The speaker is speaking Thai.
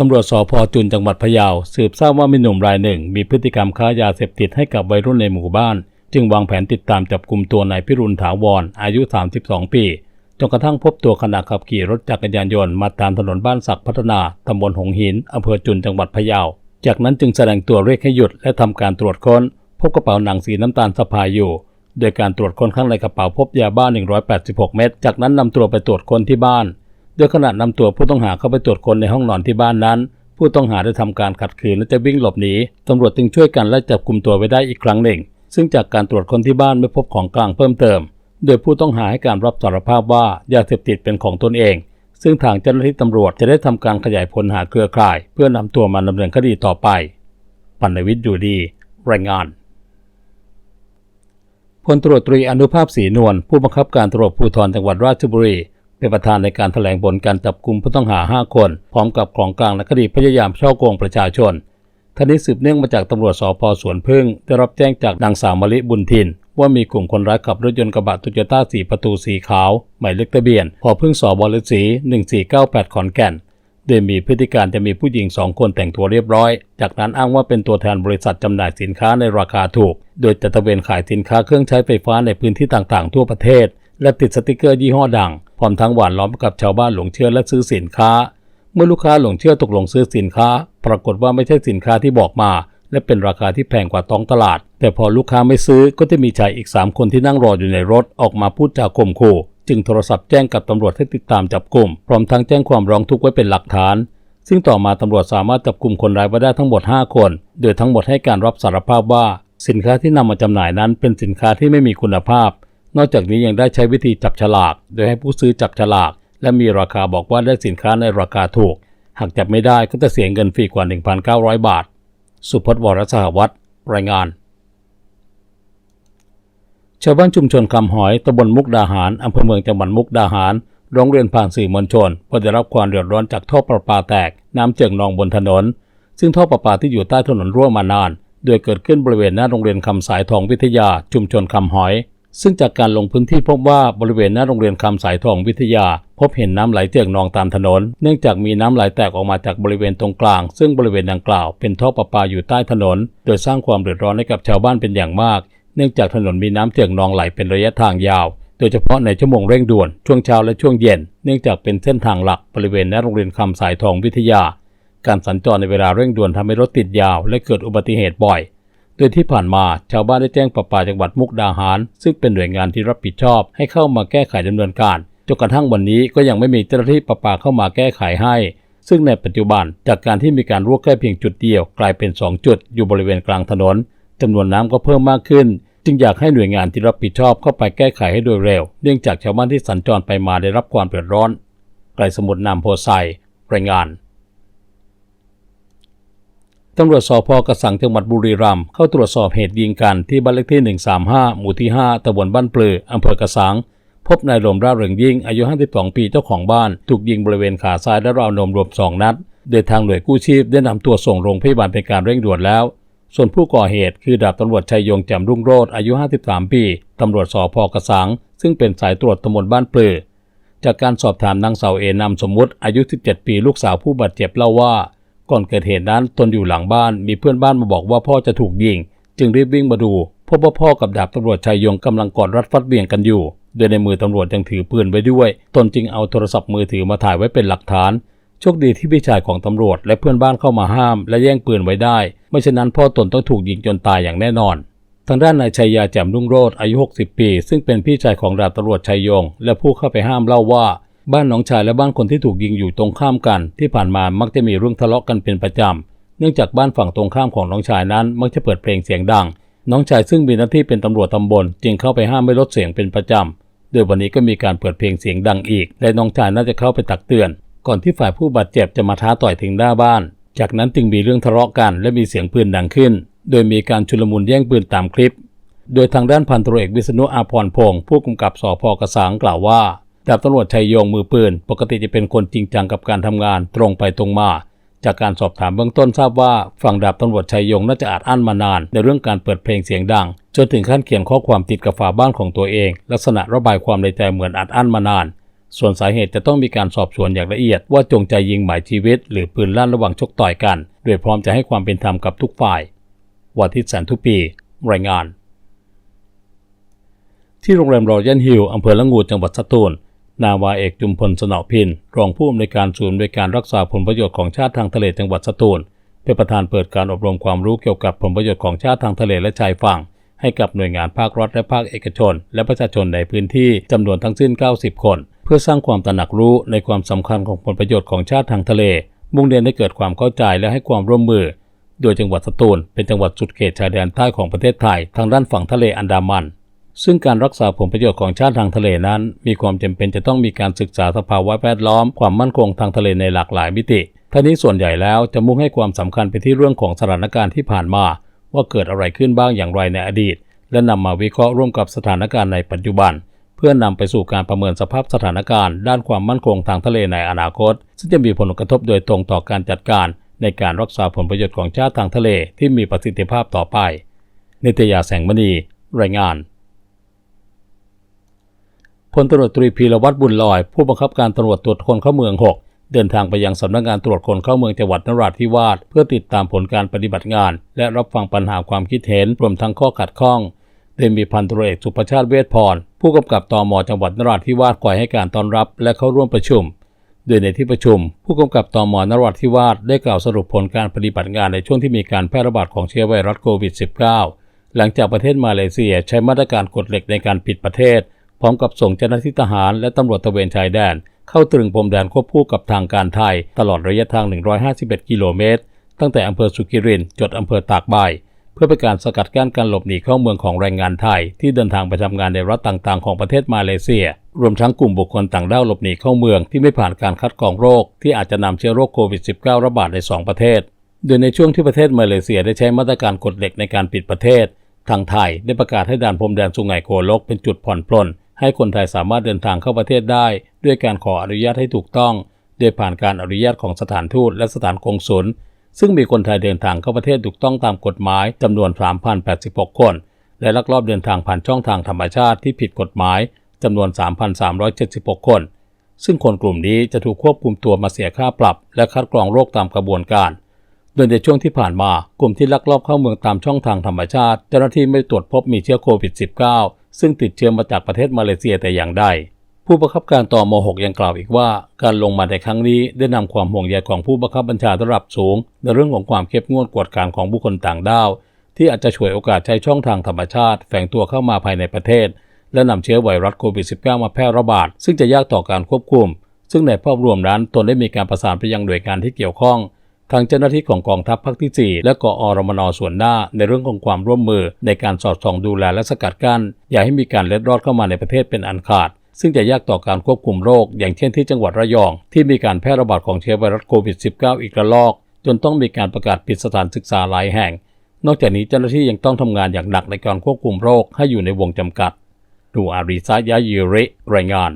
ตำรวจสพจุนจังหวัดพะเยาสืบทราบว่ามีหนุ่มรายหนึ่ง มีพฤติกรรมค้ายาเสพติดให้กับวัยรุ่นในหมู่บ้าน จึงวางแผนติดตามจับกลุ่มตัวนายพิรุณถาวรอายุ 32 ปีจนกระทั่งพบตัวขณะขับขี่รถจักรยานยนต์มาตามถนนบ้านสักพัฒนาตำบลหงหินอำเภอจุนจังหวัดพะเยา จากนั้นจึงแสดงตัวเรียกให้หยุดและทำการตรวจค้น พบกระเป๋าหนังสีน้ำตาลสะพายอยู่ โดยการตรวจค้นข้างในกระเป๋าพบยาบ้า 186 เม็ดจากนั้นนำตัวไปตรวจค้นที่บ้าน โดยขณะนำตัวผู้ต้องหาเข้าไปตรวจคนในห้องนอนที่บ้านนั้น ผู้ต้องหาได้ทำการขัดขืนและจะวิ่งหลบหนีตำรวจจึงช่วยกันและจับกลุ่มตัวไว้ได้อีกครั้งหนึ่ง ซึ่งจากการตรวจคนที่บ้านไม่พบของกลางเพิ่มเติม โดยผู้ต้องหาให้การรับสารภาพว่ายาเสพติดเป็นของตนเอง ซึ่งทางเจ้าหน้าที่ตำรวจจะได้ทำการขยายผลหาเครือข่าย เพื่อนำตัวมาดำเนินคดีต่อไป ปัณวิทย์อยู่ดีรายงานพลตรวจตรีอนุภาพศรีนวลผู้บังคับการตำรวจภูธรจังหวัดราชบุรี เป็นประธานในการแถลงผลการจับกลุ่มผู้ต้องหา 5 คน พร้อมกับของกลางและคดีพยายามช่อโกงประชาชนท่านี้สืบเนื่องมาจากตำรวจสพสวนพึ่ง ได้รับแจ้งจากนางสาวมลิบุญทิน ว่ามีกลุ่มคนร้ายขับรถยนต์กระบะโตโยต้าสีประตูสีขาว หมายเลขทะเบียน พอพึ่งสอบอลสี 1498 ขอนแก่น โดยมีพฤติการจะมีผู้หญิงสองคนแต่งตัวเรียบร้อย จากนั้นอ้างว่าเป็นตัวแทนบริษัทจำหน่ายสินค้าในราคาถูก โดยจะตะเวนขายสินค้าเครื่องใช้ไฟฟ้าในพื้นที่ต่างๆ ทั่วประเทศ และติดสติกเกอร์ยี่ห้อดัง พร้อมทั้งหวานล้อมกับชาวบ้านหลงเชื่อและซื้อสินค้า เมื่อลูกค้าหลงเชื่อตกลงซื้อสินค้า ปรากฏว่าไม่ใช่สินค้าที่บอกมา และเป็นราคาที่แพงกว่าท้องตลาด แต่พอลูกค้าไม่ซื้อก็จะมีชายอีก 3 คนที่นั่งรออยู่ในรถออกมาพูดจาข่มขู่จึงโทรศัพท์แจ้งกับตำรวจให้ติดตามจับกลุ่ม พร้อมทั้งแจ้งความร้องทุกข์ไว้เป็นหลักฐาน ซึ่งต่อมาตำรวจสามารถจับกลุ่มคนร้ายไว้ได้ทั้งหมด 5 คน โดยทั้งหมดให้การรับสารภาพว่า สินค้าที่นำมาจำหน่ายนั้นเป็นสินค้าที่ไม่มีคุณภาพ นอกจากนี้ยังได้ใช้วิธีจับฉลาก โดยให้ผู้ซื้อจับฉลาก และมีราคาบอกว่าได้สินค้าในราคาถูก หากจับไม่ได้ก็จะเสียเงินฟรีกว่า 1,900 บาท สุพจน์วรสหวัตรรายงานชาวบ้านชุมชนคำหอยตำบลมุกดาหารอำเภอเมืองจังหวัดมุกดาหาร ร้องเรียนผ่านสื่อมวลชนว่าได้รับความเดือดร้อนจากท่อประปาแตก น้ำเจิ่งนองบนถนน ซึ่งท่อประปาที่อยู่ใต้ถนนรั่วมานาน โดยเกิดขึ้นบริเวณหน้าโรงเรียนคำสายทองวิทยา ชุมชนคำหอย ซึ่งจากการลงพื้นที่พบว่าบริเวณหน้าโรงเรียนคำสายทองวิทยา พบเห็นน้ำไหลเจิ่งนองตามถนน เนื่องจากมีน้ำไหลแตกออกมาจากบริเวณตรงกลาง ซึ่งบริเวณดังกล่าวเป็นท่อประปาอยู่ใต้ถนน โดยสร้างความเดือดร้อนให้กับชาวบ้านเป็นอย่างมาก เนื่องจากถนนมีน้ำเจิ่งนองไหลเป็นระยะทางยาว โดยเฉพาะในชั่วโมงเร่งด่วนช่วงเช้าและช่วงเย็น เนื่องจากเป็นเส้นทางหลักบริเวณหน้าโรงเรียนคำสายทองวิทยา การสัญจรในเวลาเร่งด่วนทำให้รถติดยาว และเกิดอุบัติเหตุบ่อย โดยที่ผ่านมาชาวบ้านได้แจ้งประปาจังหวัดมุกดาหาร ซึ่งเป็นหน่วยงานที่รับผิดชอบให้เข้ามาแก้ไขดำเนินการจนกระทั่งวันนี้ก็ยังไม่มีเจ้าหน้าที่ประปาเข้ามาแก้ไขให้ ซึ่งในปัจจุบันจากการที่มีการรั่วแค่เพียงจุดเดียว กลายเป็น 2 จุดอยู่บริเวณกลางถนนจำนวนน้ำก็เพิ่มมากขึ้น จึงอยากให้หน่วยงานที่รับผิดชอบเข้าไปแก้ไขให้โดยเร็ว เนื่องจากชาวบ้านที่สัญจรไปมาได้รับความเดือดร้อนไกลสมุทรนามโพไซรายงาน ตำรวจสพกระสังจังหวัดบุรีรัมย์เข้าตรวจสอบเหตุยิงกันที่บ้านเลขที่ 135 หมู่ที่ 5ตำบลบ้านปลืออำเภอกระสัง พบนายลมร่าเริงยิ่งอายุ 52 ปีเจ้าของบ้าน ถูกยิงบริเวณขาซ้ายและราวนมรวม 2 นัด โดยทางหน่วยกู้ชีพได้นำตัวส่งโรงพยาบาลเป็นการเร่งด่วนแล้ว ส่วนผู้ก่อเหตุคือดาบตำรวจชัยยงแจ่มรุ่งโรจน์อายุ 53 ปีตำรวจสพกระสัง ซึ่งเป็นสายตรวจตำบลบ้านปลือจากการสอบถามนางสาวเอนามสมมุติอายุ 17 ปี ลูกสาวผู้บาดเจ็บเล่าว่า ก่อนเกิดเหตุนั้นตนอยู่หลังบ้านมีเพื่อนบ้านมาบอกว่าพ่อจะถูกยิง จึงรีบวิ่งมาดู พบว่าพ่อกับดาบตำรวจชัยยงกำลังกอดรัดฟัดเบี่ยงกันอยู่ โดยในมือตำรวจยังถือปืนไว้ด้วย ตนจึงเอาโทรศัพท์มือถือมาถ่ายไว้เป็นหลักฐานโชคดีที่พี่ชายของตำรวจและเพื่อนบ้านเข้ามาห้าม และแย่งปืนไว้ได้ ไม่เช่นนั้นพ่อตนต้องถูกยิงจนตายอย่างแน่นอน ทางด้านนายชัยยาแจ่มรุ่งโรจน์อายุ 60 ปี ซึ่งเป็นพี่ชายของดาบตำรวจชัยยง และผู้เข้าไปห้ามเล่าว่า บ้านน้องชายและบ้านคนที่ถูกยิงอยู่ตรงข้ามกัน ที่ผ่านมามักจะมีเรื่องทะเลาะกันเป็นประจำ เนื่องจากบ้านฝั่งตรงข้ามของน้องชายนั้น มักจะเปิดเพลงเสียงดัง น้องชายซึ่งมีหน้าที่เป็นตำรวจตำบลจึงเข้าไปห้ามไม่ลดเสียงเป็นประจำโดยวันนี้ก็มีการเปิดเพลงเสียงดังอีก และน้องชายน่าจะเข้าไปตักเตือน ก่อนที่ฝ่ายผู้บาดเจ็บจะมาท้าต่อยถึงหน้าบ้าน จากนั้นจึงมีเรื่องทะเลาะกัน และมีเสียงปืนดังขึ้น โดยมีการชุลมุนแย่งปืนตามคลิป โดยทางด้านพันตรวจเอกวิษณุอาภรณ์พงศ์ผู้กำกับสพกระสังกล่าวว่า ดาบตำรวจชัยยงมือปืน ปกติจะเป็นคนจริงจังกับการทำงานตรงไปตรงมา จากการสอบถามเบื้องต้นทราบว่าฝั่งดาบตำรวจชัยยงน่าจะอาจอั้นมานาน ในเรื่องการเปิดเพลงเสียงดัง จนถึงขั้นเขียนข้อความติดกับฝาบ้านของตัวเอง ลักษณะระบายความในใจเหมือนอัดอั้นมานาน ส่วนสาเหตุจะต้องมีการสอบสวนอย่างละเอียด ว่าจงใจยิงหมายชีวิต หรือปืนลั่นระหว่างชกต่อยกันโดยพร้อมจะให้ความเป็นธรรมกับทุกฝ่ายวัทิตแสนทุปี รายงาน ที่โรงแรมรอยัลฮิลล์อำเภอละงูจังหวัดสตูล นาวาเอกจุมพลสนอพินรองผู้อำนวยการศูนย์บริการรักษาผลประโยชน์ของชาติทางทะเลจังหวัดสตูลเป็นประธานเปิดการอบรมความรู้เกี่ยวกับผลประโยชน์ของชาติทางทะเลและชายฝั่ง ให้กับหน่วยงานภาครัฐและภาคเอกชน และประชาชนในพื้นที่จำนวนทั้งสิ้น 90 คน เพื่อสร้างความตระหนักรู้ในความสำคัญของผลประโยชน์ของชาติทางทะเล มุ่งเน้นให้เกิดความเข้าใจและให้ความร่วมมือ โดยจังหวัดสตูลเป็นจังหวัดสุดเขตชายแดนใต้ของประเทศไทยทางด้านฝั่งทะเลอันดามัน ซึ่งการรักษาผลประโยชน์ของชาติทางทะเลนั้น มีความจำเป็นจะต้องมีการศึกษาสภาวะแวดล้อมความมั่นคงทางทะเลในหลากหลายมิติทั้งนี้ส่วนใหญ่แล้วจะมุ่งให้ความสำคัญไปที่เรื่องของสถานการณ์ที่ผ่านมา ว่าเกิดอะไรขึ้นบ้างอย่างไรในอดีต และนำมาวิเคราะห์ร่วมกับสถานการณ์ในปัจจุบัน เพื่อนำไปสู่การประเมินสภาพสถานการณ์ ด้านความมั่นคงทางทะเลในอนาคต ซึ่งจะมีผลกระทบโดยตรงต่อการจัดการ ในการรักษาผลประโยชน์ของชาติทางทะเลที่มีประสิทธิภาพต่อไป นิตยาแสงมณี รายงาน พลตำรวจตรีพีรวัตรบุญลอย ผู้บังคับการตำรวจตรวจคนเข้าเมือง 6 เดินทางไปยังสำนักงานตรวจคนเข้าเมืองจังหวัดนราธิวาสเพื่อติดตามผลการปฏิบัติงาน และรับฟังปัญหาความคิดเห็นรวมทั้งข้อขัดข้องโดยมีพันตรวจเอกสุภชาติเวชพรผู้กำกับตมจังหวัดนราธิวาสคอยให้การต้อนรับ และเข้าร่วมประชุมโดยในที่ประชุม ผู้กำกับตมนราธิวาสได้กล่าวสรุปผลการปฏิบัติงานในช่วงที่มีการแพร่ระบาดของเชื้อไวรัสโควิด -19 หลังจากประเทศมาเลเซียใช้มาตรการกฎเหล็กในการปิดประเทศ พร้อมกับส่งเจ้าหน้าที่ทหารและตำรวจตระเวนชายแดน เข้าตรึงพรมแดนควบคู่กับทางการไทย ตลอดระยะทาง 151 กิโลเมตร ตั้งแต่อำเภอสุกิรินจดอำเภอตากใบ เพื่อเป็นการสกัดกั้นการหลบหนีเข้าเมืองของแรงงานไทย ที่เดินทางไปทำงานในรัฐต่างๆ ของประเทศมาเลเซีย รวมทั้งกลุ่มบุคคลต่างด้าวหลบหนีเข้าเมืองที่ไม่ผ่านการคัดกรองโรค ที่อาจจะนำเชื้อโรคโควิด -19 ระบาดใน 2 ประเทศ โดยในช่วงที่ประเทศมาเลเซียได้ใช้มาตรการกฎเหล็กในการปิดประเทศ ทางไทยได้ประกาศให้ด่านพรมแดนสุไหงโกลกเป็นจุดผ่อนปลน ให้คนไทยสามารถเดินทางเข้าประเทศได้ ด้วยการขออนุญาตให้ถูกต้อง โดยผ่านการอนุญาตของสถานทูตและสถานกงสุลซึ่งมีคนไทยเดินทางเข้าประเทศถูกต้องตามกฎหมายจำนวน 3,086 คน และลักลอบเดินทางผ่านช่องทางธรรมชาติที่ผิดกฎหมายจำนวน 3,376 คน ซึ่งคนกลุ่มนี้จะถูกควบคุมตัวมาเสียค่าปรับ และคัดกรองโรคตามกระบวนการ โดยในช่วงที่ผ่านมากลุ่มที่ลักลอบเข้าเมืองตามช่องทางธรรมชาติ เจ้าหน้าที่ไม่ตรวจพบมีเชื้อโควิด -19 ซึ่งติดเชื้อมาจากประเทศมาเลเซียแต่อย่างใดผู้บังคับการต่อม .6 ยังกล่าวอีกว่า การลงมาในครั้งนี้ได้นำความห่วงใยของผู้บังคับบัญชาระดับสูง ในเรื่องของความเข้มงวดกวดขันของบุคคลต่างด้าว ที่อาจจะฉวยโอกาสใช้ช่องทางธรรมชาติ แฝงตัวเข้ามาภายในประเทศ และนำเชื้อไวรัสโควิด -19 มาแพร่ระบาด ซึ่งจะยากต่อการควบคุม ซึ่งในภาพรวมนั้นตนได้มีการประสานไปยังหน่วยงานที่เกี่ยวข้อง ทางเจ้าหน้าที่ของกองทัพภาคที่ 4 และกอรมนส่วนหน้าในเรื่องของความร่วมมือ ในการสอดส่องดูแลและสกัดกั้น อย่าให้มีการเล็ดรอดเข้ามาในประเทศเป็นอันขาด ซึ่งจะยากต่อการควบคุมโรค อย่างเช่นที่จังหวัดระยอง ที่มีการแพร่ระบาดของเชื้อไวรัสโควิด -19 อีกระลอก จนต้องมีการประกาศปิดสถานศึกษาหลายแห่ง นอกจากนี้เจ้าหน้าที่ยังต้องทำงานอย่างหนักในการควบคุมโรคให้อยู่ในวงจำกัดดูอาริซายายิริรายงาน